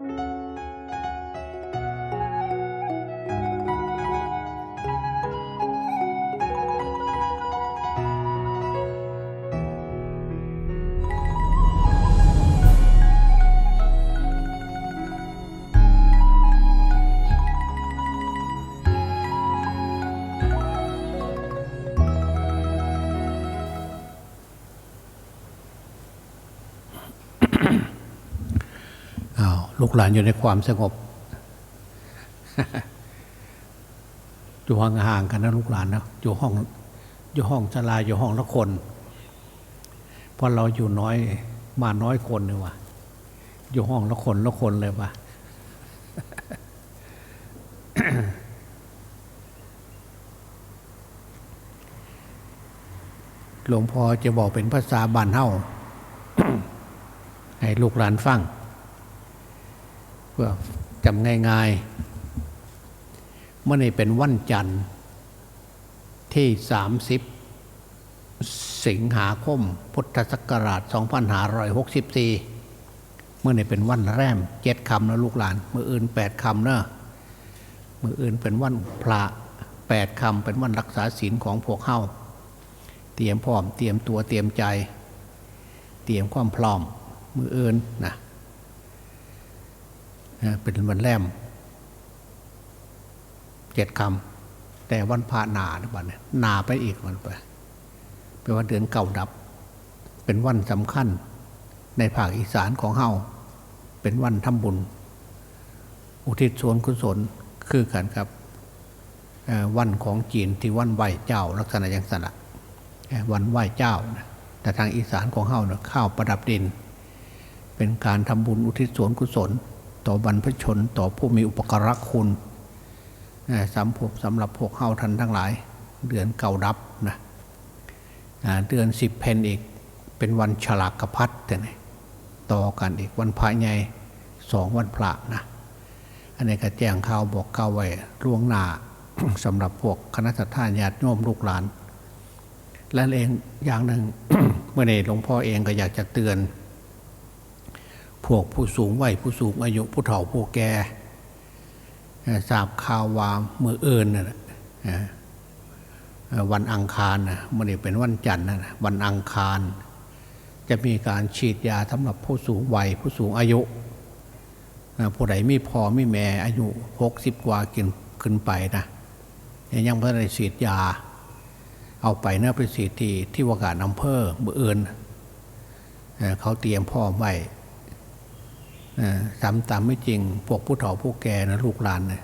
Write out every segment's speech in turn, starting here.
อ้า กหลานอยู่ในความสงบอยู่ห่างๆกันนะลูกหลานนะอยู่ห้องอยู่ห้องชลาอยู่ห้องละคนเพราะเราอยู่น้อยมาน้อยคนเลยว่ะอยู่ห้องละคนละคนเลยว่ะหลวงพ่อจะบอกเป็นภาษาบ้านเฮาให้ลูกหลานฟัง พื่อจำง่ายๆเมื่อนี้เป็นวันจันทร์ที่ 30 สิงหาคม พุทธศักราช 2564 เมื่อนี้เป็นวันแรมเจ็ดคำนะลูกหลาน มืออื่นแปดคำเนอะมืออื่นเป็นวันพระแปดคำเป็นวันรักษาศีลของพวกเฮาเตรียมพร้อม เตรียมตัวเตรียมใจ เตรียมความพร้อมมืออื่นนะนะ เป็นวันแรมเจ็ดคำแต่วันพระนาเนี่ยวันเนี่ยนาไปอีกวันไปเป็นวันเดือนเก่าดับ เป็นวันสำคัญ ในภาคอีสานของเฮาเป็นวันทำบุญ อุทิศส่วนกุศลคือกันครับวันของจีนที่วันไหวเจ้า ลักษณะอย่างสนะวันไหวเจ้านะแต่ทางอีสานของเฮาเนี่ยข้าวประดับดิน เป็นการทำบุญอุทิศส่วนกุศล ต่อบรรพชนต่อผู้มีอุปการะคุณสำพวกสำหรับพวกเฮาทันทั้งหลาย เดือนเก่าดับนะเดือนสิบเพนอีกเป็นวันฉลากกระพัดแต่ไหนต่อกันอีกวันพระใหญ่สองวันพระนะอันนี้ก็แจ้งข่าวบอกข่าวไว้ล่วงหน้าสำหรับพวกคณะทาญาติโยมลูกหลานและเองอย่างหนึ่งเมื่อนี้หลวงพ่อเองก็อยากจะเตือน พวกผู้สูงวัยผู้สูงอายุผู้เฒ่าผู้แก่ทราบข่าวว่ามือเอินน่ะเอ่อเอ่อวันอังคารนะมันนี่เป็นวันจันทร์นะวันอังคาร จะมีการฉีดยาสำหรับผู้สูงวัยผู้สูงอายุผู้ใดไมีพ่อมีแม่อายุหกสิบกว่ากินขึ้นไปนะยังไม่ได้ฉีดยา เอาไปเนะไปฉีดที่ที่ว่าการอำเภอมือเอินเอ่อเขาเตรียมพ่อไว้ ทำตามไม่จริง พวกผู้เฒ่าผู้แก่นะลูกหลานเนี่ย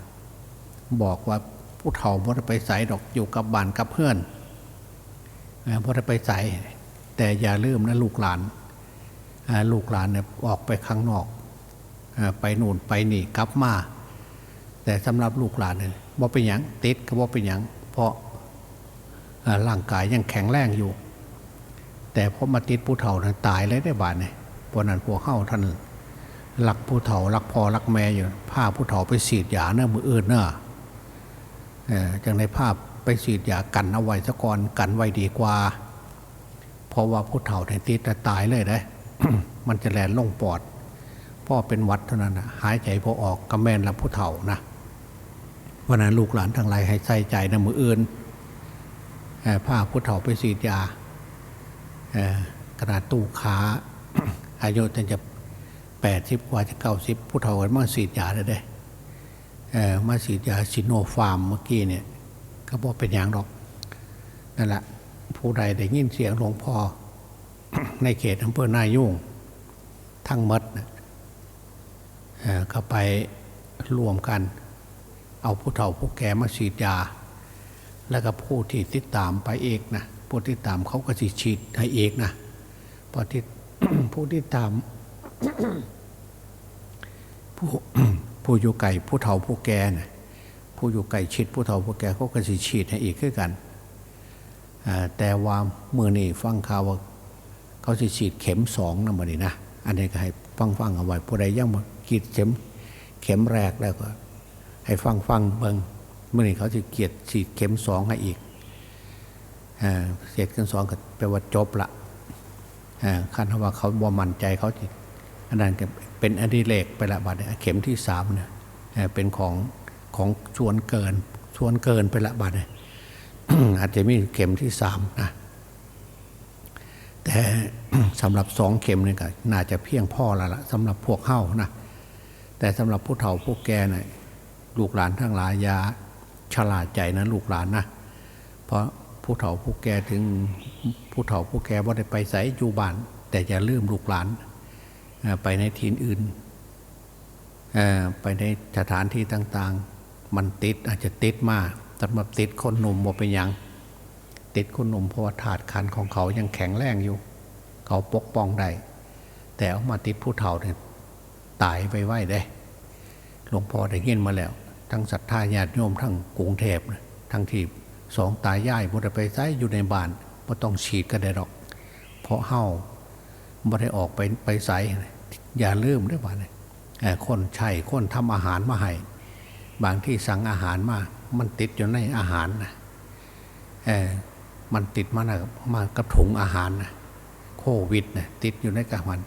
บอกว่าผู้เฒ่าไม่ได้ไปใส่ดอกอยู่กับบ้านกับเพื่อนไม่ได้ไปใส่แต่อย่าลืมนะลูกหลาน ลูกหลานเนี่ยออกไปข้างนอกไปนู่นไปนี่กลับมา แต่สำหรับลูกหลานเนี่ยว่เป็นอย่างติดก็ว่เป็นอย่างเพราะร่างกายยังแข็งแรงอยู่ แต่พอมาติดผู้เฒ่านะตายเลยได้บาดเนี่ยเพราะนั้นพวกเข้าท่าน รักผู้เฒ่ารักพ่อรักแม่อยู่ผ้าผู้เฒ่าไปฉีดยาเนื้อมืออื่นเนอะเออจังในภาพไปฉีดยากันเอาไว้ซะก่อนกันไว้ดีกว่า เพราะว่าผู้เฒ่าในติดตายเลยได้มันจะแลนลงปอดพ่อเป็นวัดเท่านั้นนะหายใจพอออกก็แม่นละผู้เฒ่านะวันนั้นลูกหลานทั้งหลายให้ใส่ใจนะมืออื่นเอ่อผ้าผู้เฒ่าไปฉีดยาเอ่อกระดาษตู้ขาอายุจนจะ แปดสิบกว่าจะเก้าสิบผู้เฒ่ากันมาฉีดยาได้ได้เออมาฉีดยาซิโนฟาร์มเมื่อกี้เนี่ยก็บอกเป็นอย่างหรอกนั่นแหละผู้ใดได้ยินเสียงหลวงพ่อในเขตอำเภอนายุ่ง ทั้งหมดเออก็ไปรวมกัน เอาผู้เฒ่าผู้แก่มาฉีดยา แล้วก็ผู้ที่ติดตามไปเอกนะผู้ที่ตามเขาก็สิฉีดให้เอกนะพอที่ผู้ที่ตาม ผู้ผู้อยู่ไก่ผู้เฒ่าผู้แก่น่ะผู้อยู่ไก่ชิดผู้เฒ่าผู้แก่เขาก็สิฉีดให้อีกคือกันแต่ว่าเมื่อนี่ฟังข่าวว่าเขาสิฉีดเข็มสองนะมือนี่นะอันนี้ก็ให้ฟังฟังเอาไว้ผู้ใดยังมากีดเข็มเข็มแรกแล้วก็ ให้ฟังฟังเบิงเมื่อนี้เขาจะเกียดฉีดเข็มสองให้อีกเสร็จเข็มสองก็แปลว่าจบละอ่าคันว่าเขาบ่มั่นใจเขาจะ อันนั้นก็เป็นอดิเรกไปละบัดเนี่ยเข็มที่สามเนี่ยเป็นของของชวนเกินชวนเกินไปละบัดเนี่ยอาจจะมีเข็มที่สามนะแต่สำหรับสองเข็มนี่ก็น่าจะเพียงพอแล้วละสำหรับพวกเข้านะแต่สำหรับผู้เฒ่าผู้แก่นะ่ะลูกหลานทั้งหลายยาฉลาดใจนะลูกหลานนะเพราะผู้เฒ่าผู้แก่ถึงผู้เฒ่าผู้แก่ว่าได้ไปใส่อยู่บ้าน แต่อย่าลืมลูกหลาน ไปในทีนอื่นไปในสถานที่ต่าง ๆ มันติดอาจจะติดมากสำหรับติดคนหนุ่มบ่เป็นยังติดคนหนุ่มเพราะว่าถาดคันของเขายังแข็งแรงอยู่ เขาปกป้องได้แต่เอามาติดผู้เฒ่าเนี่ยตายไปไหวได้หลวงพ่อได้เงินมาแล้ว ทั้งศรัทธาญาติโยมทั้งกรุงเทพทั้งที่สองตายายบุตรไปใช้อยู่ในบ้านไ่ต้องฉีดก็ได้หรอก เพราะเฮาบ่ได้ออกไปไปใส่ อย่าลืมด้วยว่าเนี่ยเอ่อคนใช่คนทำอาหารมาให้บางที่สั่งอาหารมา มันติดอยู่ในอาหารนะเออมันติดมานะมากับถุงอาหารนะโควิดนะติดอยู่ในกระมัน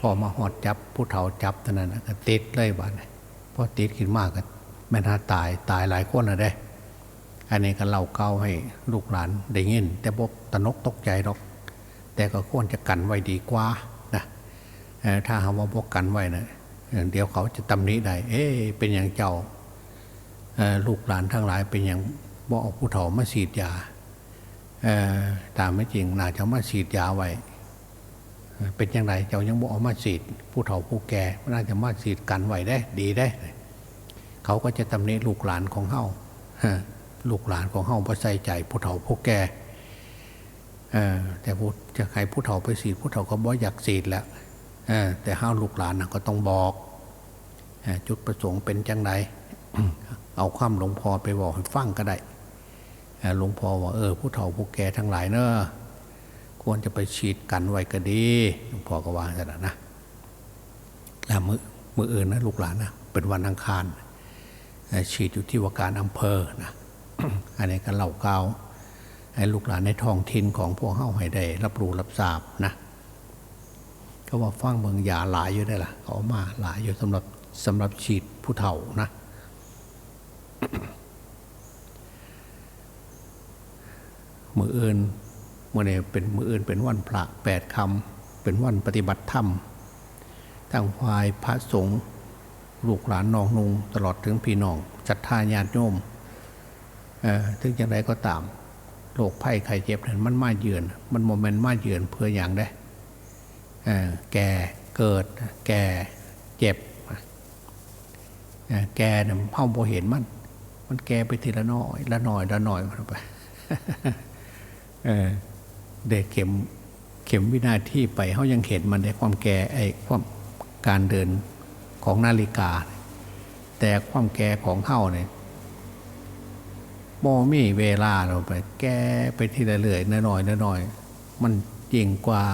พอมาหอดจับผู้เฒ่าจับเท่านั้นนะก็ติดเลยบ้านยพอติดขึ้นมากก็แม่นาตายตายหลายคนนะได้ อันนี้ก็เล่าเก้าให้ลูกหลานได้ยิน แต่บกตนกตกใจหรอก แต่ก็ควรจะกันไว้ดีกว่า ถ้าหาว่าบกกันไว้นะเดี๋ยวเขาจะตำหนิได้ เอ๊ะเป็นอย่างเจ้าลูกหลานทั้งหลายเป็นอย่างบ่อผู้เฒ่ามาฉีดยาตามไม่จริงน่าจะมาฉีดยาไว้เป็นอย่างไรเจ้ายังบออมาฉีด ผู้เฒ่าผู้แก่น่าจะมาฉีดกันไว้ได้ ดีได้ เขาก็จะตำหนิลูกหลานของเฮาลูกหลานของเฮาพอใส่ใจผู้เฒ่าผู้แก่แต่ผู้จะใครผู้เฒ่าไปฉีดผู้เฒ่าก็บ่อยากฉีดแล้ว แต่เฮาลูกหลานนะก็ต้องบอกจุดประสงค์เป็นจังไรเอาความหลวงพ่อไปบอกให้ฟังก็ได้หลวงพ่อว่าเออผู้เฒ่าผู้แก่ทั้งหลายเนอะควรจะไปฉีดกันไว้ก็ดีหลวงพ่อก็วางแต่นะแล้วมือมืออื่นนะลูกหลานนะเป็นวันอังคารฉีดอยู่ที่ว่าการอำเภอนะอันนี้ก็เล่าเกาให้ลูกหลานในท้องถิ่นของพวกเฮาให้ได้ รับรู้รับทราบนะ ก็ว่าฟังเมืองยาหลายอยู่ได้ล่ะเขาเอามาหลายอยู่สำหรับสำหรับฉีดผู้เฒ่านะมืออื่นเมื่อเนี่ยเป็นมืออื่นเป็นวันพระแปดคำเป็นวันปฏิบัติธรรมทั้งฝ่ายพระสงฆ์ลูกหลานน้องนุงตลอดถึงพี่น้องศรัทธาญาติโยมเอ่อถึงอย่างไรก็ตามโรคภัยไข้เจ็บนั้นมันมาเยือน มันโมเมนต์มาเยือนเพื่ออย่างได้ แก่เกิด แก่เจ็บแก่เนี่ยเฮาบ่เห็นมัน มันแก่ไปทีละน้อยละน้อยละน้อยมันไปเด็กเข็มเข็มวินาทีไปเขายังเห็นมันในความแก่ไอ้ความการเดินของนาฬิกา แต่ความแก่ของเฮาเนี่ยโมมีเวลาเราไป แก้ไปทีละเรื่อยน้อยน้อย มันยิ่งกว่า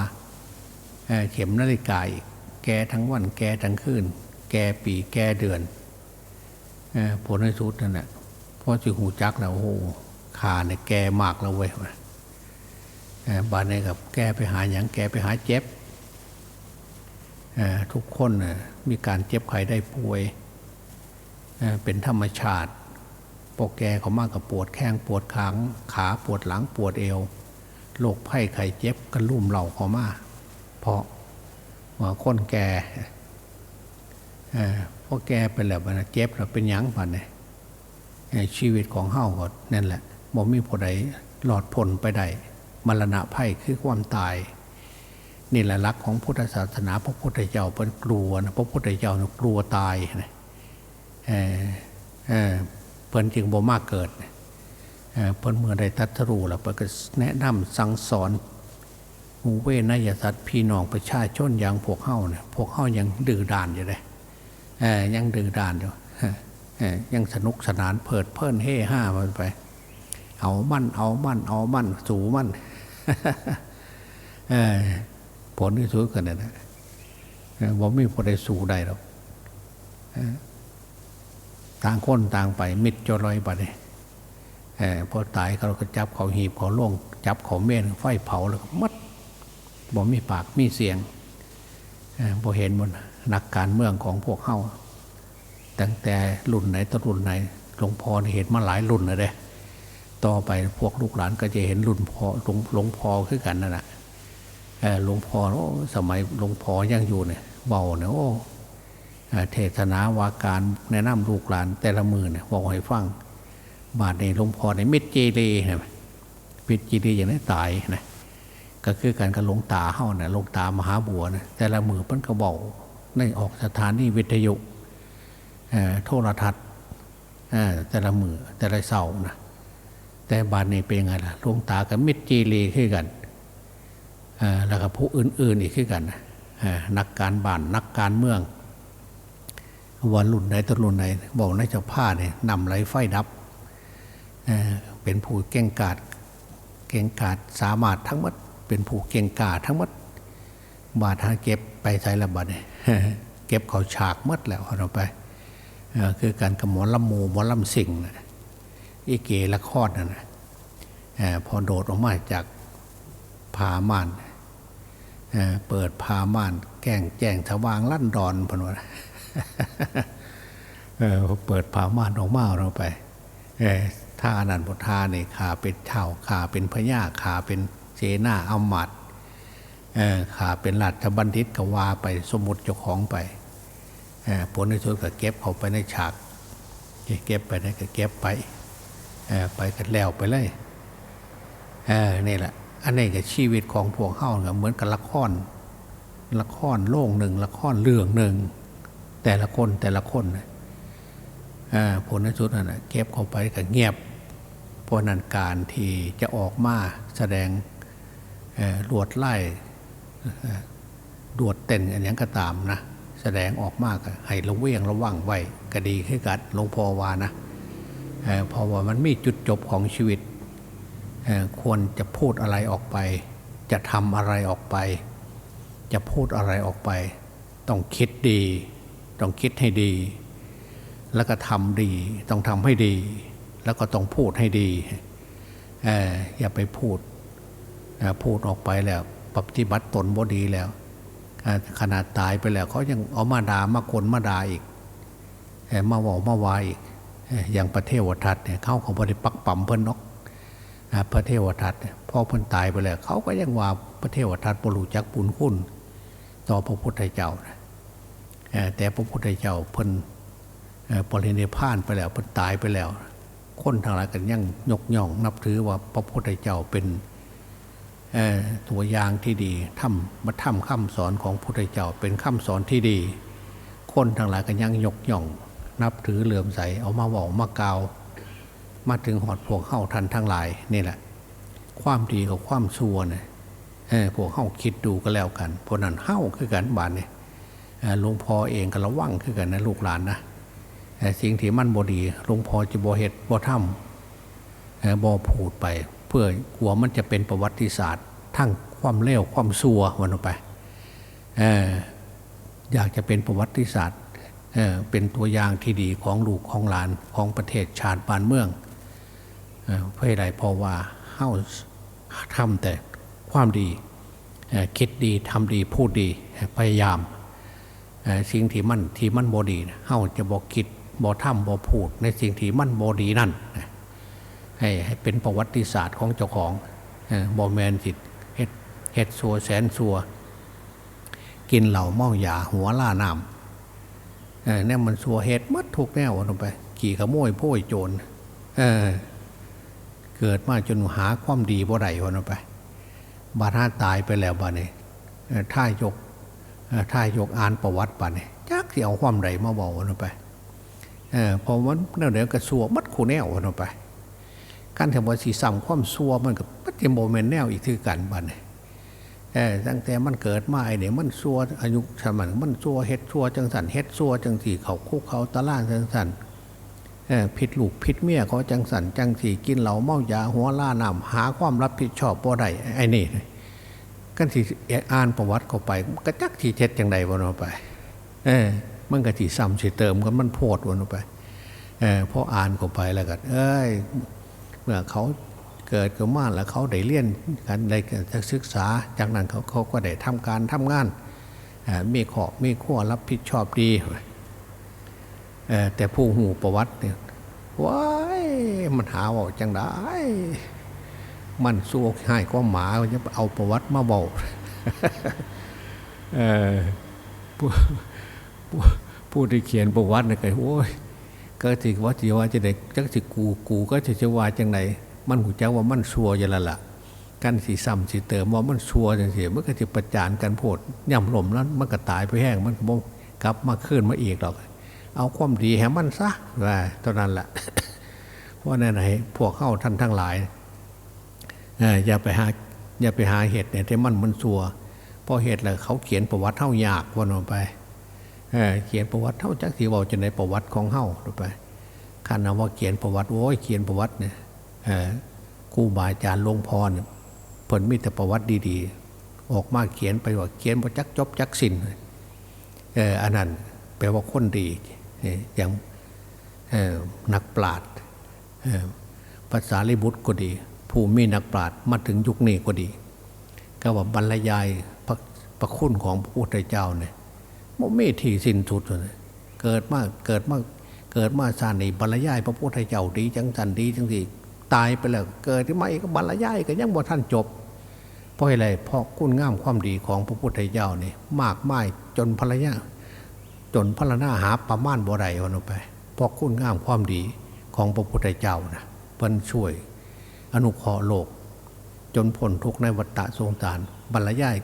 เข็มนาฬิกาอีกแกทั้งวันแกทั้งคืน แกปีแกเดือนอผลในสุดนั่นแหละพอจิหูจักแล้วโอ้โหขาเนี่ยแกมากแล้วเว้ยบานนี้กับแกไปหาอย่างแกไปหาเจ็บทุกคนน่ะมีการเจ็บไข้ได้ป่วยเเป็นธรรมชาติพอแกเขามากกับปวดแข้งปวดขางขาปวดหลังปวดเอวโรคไข้ไข้เจ็บก็ลุ่มเหล่าเขามาเพราะ ว่าคนแก่เอ่อพอแก่ไปแล้วมันเจ็บแล้วเป็นยังพันเนี่ยชีวิตของเฮาก็นั่นแหละบ่มีผู้ใดหลอดพ้นไปได้มรณะภัยคือความตายนี่แหละลักษณ์ของพุทธศาสนาพระพุทธเจ้าเป็นกลัวนะพระพุทธเจ้าเนี่ยกลัวตายนะเออเออเพิ่นจึงบ่มากเกิดเออเพิ่นเมื่อได้ตัดรู้แล้วเพิ่นก็แนะนำสั่งสอน หมูเวนยสัตว์พี่น้องประชาชนอย่างพวกเฮาเนี่ยพวกเฮายังดื้อด้านอยู่เลยเออยังดื้อด้านอยู่ยังสนุกสนานเพิดเพลินเฮ่ห้ามันไป เอามั่นเอามั่นเอามั่นสูมั่นเออผลที่สุดกันนะเออว่าไม่พอได้สู้ได้หรอกต่างคนต่างไป มิดจรอยบัดเนี่ยเออพอตายเขาก็จับเขาหีบเขาล่งจับเขาเม่นไฟเผาแล้วมัด บอกมีปากมีเสียงเออพอเห็นบนนักการเมืองของพวกเฮาตั้งแต่รุ่นไหนต้นรุ่นไหนหลวงพ่อนี่เห็นมาหลายรุ่นเลยเด้ต่อไปพวกลูกหลานก็จะเห็นรุ่นพ่อหลวงหลวงพ่อขึ้นกันนั่นแหละหลวงพ่อสมัยหลวงพ่อยังอยู่เนี่ยเบาเนี่ยโอ้เทศนาวาการแนะนำลูกหลานแต่ละมือเนี่ยบอกให้ฟังบาทในหลวงพ่อในเมิตรเจเรนะมิตรเจเรอย่างนี้ตายนะ ก็คือการกับหลวงตาเฮานะหลวงตามหาบัวนะแต่ละมือเพิ่นก็บอกในออกสถานีวิทยุโทรทัศน์แต่ละมือแต่ละเสานะแต่บาทนี้เป็นยังไงล่ะหลวงตากับมิตรเจเรขึ้นกันแล้วก็ผู้อื่น ๆอีกขึ้นกันนักการบ้านนักการเมืองวันรุ่นไหนต้นรุ่นไหนบอกในเจ้าผ้าเนี่ยนำไรไฟดับเเป็นผู้เก่งกาจเก่งกาจสามารถทั้งหมด เป็นผู้เก่งกาทั้งหมดบาดหาเก็บไปใส่ละบาดเนี่ยเก็บเขาฉากหมดแล้วเอาไปคือการกระหมอลำมูหมอลำสิงนะอีเกละครนั่นนะเอ่อพอโดดออกมาจากผาม่านเปิดผาม่านแก้งแจ้งสว่างลั่นดอนพนวนะเปิดผาม่านออกมาเราไปท่านันพุทธาเนี่ยขาเป็นเท่าขาเป็นพญาขาเป็น นาอำมัดขาเป็นหลัดบัณฑิตกว่าไปสมมติเจ้าของไปผลในสุดก็เก็บเขาไปในฉาก เก็บไปนะก็เก็บไปไปกันแล้วไปเลยเนี่แหละ อันนี้ก็ชีวิตของพวกเข้าเนี่ยเหมือนกับละครละครโล่งหนึ่งละครเรื่องหนึ่งแต่ละคนแต่ละคนผลในสุดนั่นนะเก็บเข้าไปก็เงียบเพราะนั้นการที่จะออกมาแสดง ลวดไล่ดวดเต้นอันยังก็ตามนะ แสดงออกมากให้ระเวียงระวังไว้ก็ดีขึ้นกันหลวงพ่อวานะเอ่อเพราะว่ามันมีจุดจบของชีวิต ควรจะพูดอะไรออกไป จะทำอะไรออกไป จะพูดอะไรออกไป ต้องคิดดี ต้องคิดให้ดี แล้วก็ทำดี ต้องทำให้ดี แล้วก็ต้องพูดให้ดีออย่าไปพูด พูดออกไปแล้วปฏิบัติตนบ่ดีแล้วขนาดตายไปแล้วเขายังเอามาด่ามาคนมาด่าอีกมาบอกมาวายอีกอย่างพระเทวทัตเนี่ยเขาเขาบริปักปั๊มเพิ่นนกพระเทวทัตเนี่อเพิ่นตายไปแล้ว เขาก็ยังว่าพระเทวทัตบรูจักบุญคุณ ต่อพระพุทธเจ้าแต่พระพุทธเจ้าเพิ่นเอ่อปรินิพพานไปแล้วเพิ่นตายไปแล้ว คนทางหลายกันยังยกย่องนับถือว่าพระพุทธเจ้าเป็น ตัวอย่างที่ดีทำมาทำคำสอนของพุทธเจ้าเป็นคำสอนที่ดี คนทางหลายกันยังยกย่อง นับถือเหลื่อมใสเอามาบอกมากาว มาถึงหอดพวกเข้าทันทั้งหลายนี่แหละ ความดีกับความชั่วเนี่ยพวกเข้าคิดดูก็แล้วกันเพราะนั้นเข้าคือกันบานเนี่ยหลวงพ่อเองก็ระวังคือกันนะลูกหลานนะแต่สิ่งที่มันบดีหลวงพ่อจะบอเห็ดบอถ้ำบอพูดไป เพื่อกลัวมันจะเป็นประวัติศาสตร์ ทั้งความเลวความซัววันออกไปออยากจะเป็นประวัติศาสตร์เเป็นตัวอย่างที่ดีของลูกของหลานของประเทศชาติบ้านเมืองเเพื่ออะไรเพราะว่าเฮ้าทำแต่ความดีคิดดีทำดีพูดดีพยายามสิ่งที่มันที่มันบดีเฮาจะบอกคิดบอทำบอพูดในสิ่งที่มันบดีนั่น ให้เป็นประวัติศาสตร์ของเจ้าของบอแมนจิตเฮ็ดเฮ็ดสัวแสนสัว กินเหล่าเมายาหัวล่าน้ำเนี่ยมันสัวเฮ็ดมัดทุกแนวลงไป ขี่ขโมยโพ้ยโจรเออเกิดมาจนหาความดีบ่ได้วันไป บาดาตายไปแล้วบาเนี่ยถ้ายกเอ่ายกอ่านประวัติป่ะเนี่ยจักที่เอาความใดมาบอกวันไปเออพอมันเดี๋ยวเดี๋ยวกระสัวมัดคูแนววันไป การทำว่าสีซ้ำความซัวมันกับปัจจิโมเมนแนวอีกคือกันบ้านเนี่ยเออตั้งแต่มันเกิดมาไอเนี่ยมันซัวอายุสมันมันซัวเฮ็ดซัวจังสันเฮ็ดซัวจังสีเขาคุกเขาตะล่างจังสันเออผิดลูกผิดเมียเขาจังสันจังสีกินเหล้าเมายาหัวล่าน้ำหาความรับผิดชอบบ่ได้ไอ้นี่กันที่อ่านประวัติเข้าไปกระจักทีเท็ดจังใดวันออกไป เออมันก็ที่ซ้ำสิเติมกันมันโพดวันออกไป เออพออ่านเข้าไปแล้วก็เอ้ย เมื่อเขาเกิดขึ้นมาแล้วเขาได้เรียนกันได้ศึกษา จากนั้นเขาเขาก็ได้ทำการทำงานมีขอบมีขั้วรับผิดชอบดีแต่ผู้หูประวัติเนี่ยว้ายมันหาว่าจังได้ มันสู้ให้ก็หมาจะเอาประวัติมาบอกผู้ผู้ผู้ที่เขียนประวัตินะก็โอ้ย ก็สิว่าสิว่าจะได้จักสิกูกูก็จะจะว่าจังไหนมันหูจักว่ามันชัวอย่างละล่ะกันสีซ้ำสีเติมว่ามันชัวจังเสียมันก็จะประจานกันโพดย่ำหล่มแล้วมันก็ตายไปแห้งมันก็บ่กลับมาขึ้นมาอีกหรอก เอาความดีให้มันซะว่าตอนนั้นแหละเพราะนั่นไหนพวกเข้าท่านทั้งหลายอย่าไปหาอย่าไปหาเหตุเนี่ยที่มันมันซัวเพราะเหตุแหละเขาเขียนประวัติเท่ายากวนออกไป เขียนประวัติเท่าจักสีบอกจะในประวัติของเฮ้าไปขันเอาว่าเขียนประวัติโอ้ยเขียนประวัติเนี่ยเอ่อครูบาอาจารย์หลวงพ่อเนี่ยผลมีแต่ประวัติดีๆ ออกมาเขียนไปว่าเขียนประจักจบจักสินเอออันนั้นแปลว่าคนดีอย่างนักปราชญ์ภาษาลิบุตรก็ดี ผู้มีนักปราชญ์มาถึงยุคนี้ก็ดี ก็ว่าบรรยายพระคุณของพระพุทธเจ้าเนี่ย มันไม่ที่สิ้นสุดเลยเกิดมากเกิดมากเกิดมาชาตินี้บรรยาย พระพุทธเจ้าดีจังสันดีจังสิตายไปแล้วเกิดที่ไม่ก็บรรยายก็ยังบ่ท่านจบ เพราะอะไรเพราะคุณงามความดีของพระพุทธเจ้านี่มากมายจนภรรยาจนพระนาหาประมาณบ่ไรวันออกไปเพราะคุณงามความดีของพระพุทธเจ้านะเพิ่นช่วย อนุเคราะห์โลก จนพ้นทุกข์ในวัฏฏะสงสารบรรยาย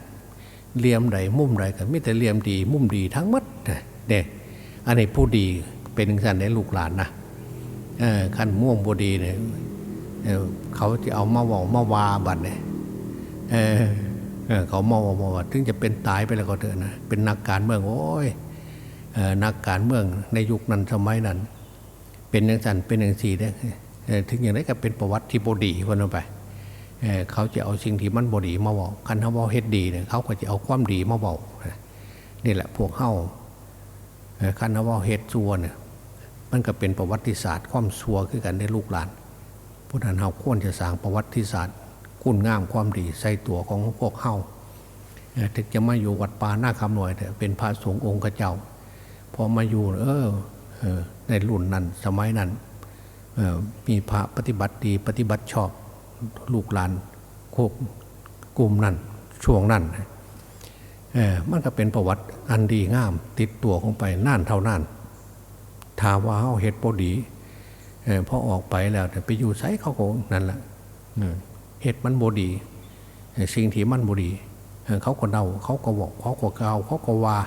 เหลี่ยมใดมุมใดกันไม่แต่เหลี่ยมดี มุมดีทั้งหมัดเด็กอันนี้ผู้ดีเป็นสันในลูกหลานนะขั้นม่วงบดีเนี่ยเขาจะเอามาบอกมาวาบัดเนี่ยเออเออเขามาบอกมาว่าถึงจะเป็นตายไปแล้วก็เถอะนะเป็นนักการเมืองโอ้ยนักการเมืองในยุคนั้นสมัยนั้น เป็นอย่างสันเป็นอย่างสี่เนี่ยถึงอย่างไรก็เป็นประวัติที่บดีคนเอาไป เขาจะเอาสิ่งที่มันบดีมาบอกคันเขาบอกเฮ็ดดีเนี่ยเขาก็จะเอาความดีมาบอกนี่แหละพวกเข้าคันเขาบอกเฮ็ดซัวเนี่ยมันก็เป็นประวัติศาสตร์ความซัวคือกันในลูกหลานพุทธานเฮาควรจะสร้างประวัติศาสตร์คุณงามความดีใส่ตัวของพวกเฮาถึงจะมาอยู่วัดป่าหน้าคำหน่อยเป็นพระสงฆ์องค์เจ้า พอมาอยู่เออในรุ่นนั้นสมัยนั้นมีพระปฏิบัติดีปฏิบัติชอบ ลูกหลานโคกกลุ่มนั้นช่วงนั้นเออมันก็เป็นประวัติอันดีงาม ติดตัวของไปน่านเท่านั้นถาว่าเขาเฮ็ดพอดีเออพอออกไปแล้วแต่ไปอยู่ไซเขาก็นั่นแหละเออเฮ็ดมันบดี สิ่งที่มันบดี เขาก็เดาเขาก็บอกเขาก็กล่าวเขาก็ว่า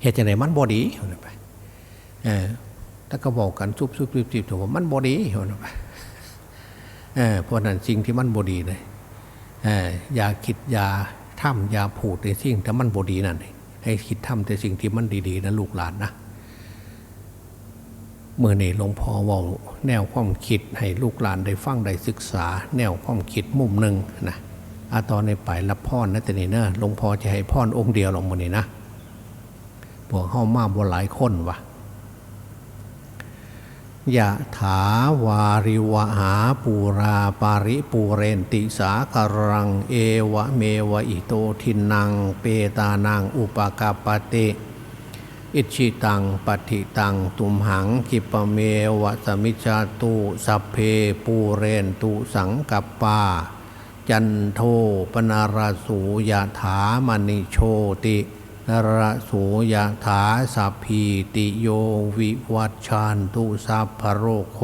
เหตุจะไหนมันบอดีเอาไปเอแล้วก็บอกกันซุบซุบซิบซิบถูกว่ามันบอดีเอไป เเพราะนั้นสิ่งที่มันบดีเลยอย่าคิดอย่าทำอย่าพูดในสิ่งที่มันบดีนั่นให้คิดทำแต่สิ่งที่มันดีๆนะลูกหลานนะเมื่อนี่หลวงพ่อว่าแนวความคิดให้ลูกหลานได้ฟังได้ศึกษา แนวความคิดมุมหนึ่งนะอาตอนในไปรับพรนะแต่นี่เนอะหลวงพ่อจะให้พรองค์เดียวหรอกมื่อนี้นะพวกเข้ามาบ่หลายคนวะ ยะถาวาริวหาปูราปาริปูเรนติสาการัง เอวะเมวะอิโตทินัง เปตานังอุปกาปเตอิชิตังปฏิตังตุมหังกิปเมวะสมิจาตุสัพเพปูเรนตุสังกัปปา จันโทปนาราสูยะถามณิโชติ ระโสยถาสัพพีติโยวิวัชชาน ตุสัพพโรโค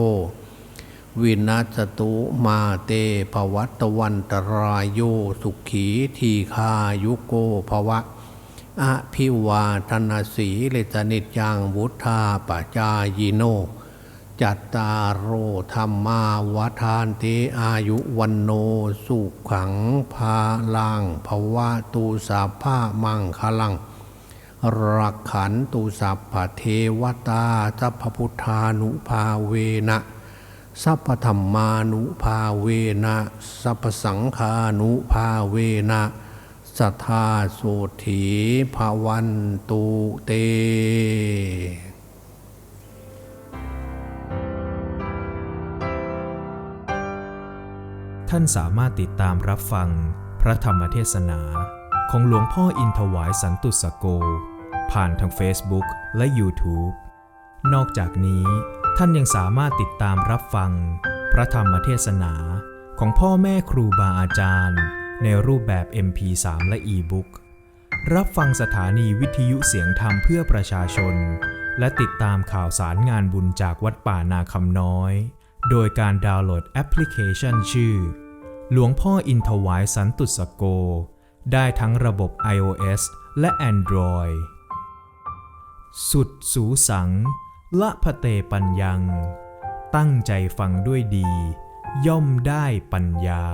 วินัสตุมาเตภวัตวันตรายโยสุขีทีคายุโกภวะอภิวาทนาสีเลจนิจยังวุธาปจายโน จัตตารโอธรรมาวทานเตอายุวันโนสุขังภาลังภวะตูสาภามังคลัง รักขันตุสัพพเทวตาสัพพุทธานุภาเวนะสัพพธรรมานุภาเวนะสัพพสังฆานุภาเวนะสัทธาโสถีภาวันตุเตท่านสามารถติดตามรับฟังพระธรรมเทศนา ของหลวงพ่ออินถวายสันตุสโก ผ่านทาง Facebook และ YouTube นอกจากนี้ท่านยังสามารถติดตามรับฟัง พระธรรมเทศนาของพ่อแม่ครูบาอาจารย์ ในรูปแบบ MP3 และ E-Book รับฟังสถานีวิทยุเสียงธรรมเพื่อประชาชน และติดตามข่าวสารงานบุญจากวัดป่านาคำน้อย โดยการดาวน์โหลดแอปพลิเคชันชื่อ หลวงพ่ออินถวายสันตุสโก ได้ทั้งระบบ iOS และ Android สุดสูสัง ละพะเตปัญญัง ตั้งใจฟังด้วยดี ย่อมได้ปัญญา